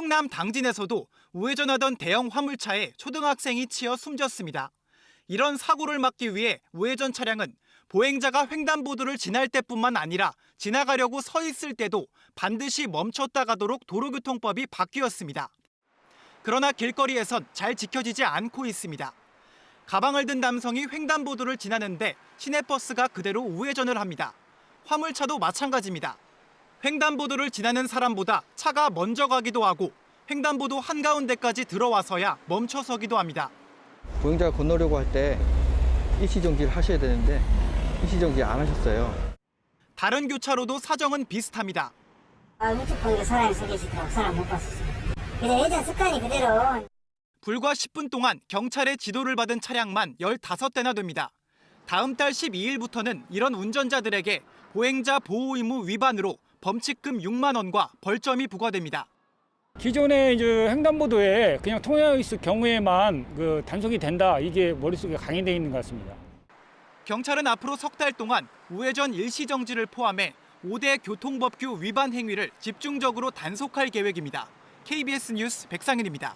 충남 당진에서도 우회전하던 대형 화물차에 초등학생이 치여 숨졌습니다. 이런 사고를 막기 위해 우회전 차량은 보행자가 횡단보도를 지날 때뿐만 아니라 지나가려고 서 있을 때도 반드시 멈췄다 가도록 도로교통법이 바뀌었습니다. 그러나 길거리에선 잘 지켜지지 않고 있습니다. 가방을 든 남성이 횡단보도를 지나는데 시내버스가 그대로 우회전을 합니다. 화물차도 마찬가지입니다. 횡단보도를 지나는 사람보다 차가 먼저 가기도 하고 횡단보도 한가운데까지 들어와서야 멈춰서기도 합니다. 보행자가 건너려고 할 때 일시정지를 하셔야 되는데 일시정지 안 하셨어요. 다른 교차로도 사정은 비슷합니다. 아, 우측 방에 사람이 서 계시더라고. 사람 못 봤었어요. 근데 예전 습관이 그대로 불과 10분 동안 경찰의 지도를 받은 차량만 15대나 됩니다. 다음 달 12일부터는 이런 운전자들에게 보행자 보호 의무 위반으로 범칙금 6만 원과 벌점이 부과됩니다. 기존에 이제 횡단보도에 그냥 통행하고 있을 경우에만 그 단속이 된다 이게 머릿속에 강의되어 있는 것 같습니다. 경찰은 앞으로 석 달 동안 우회전 일시 정지를 포함해 5대 교통법규 위반 행위를 집중적으로 단속할 계획입니다. KBS 뉴스 백상현입니다.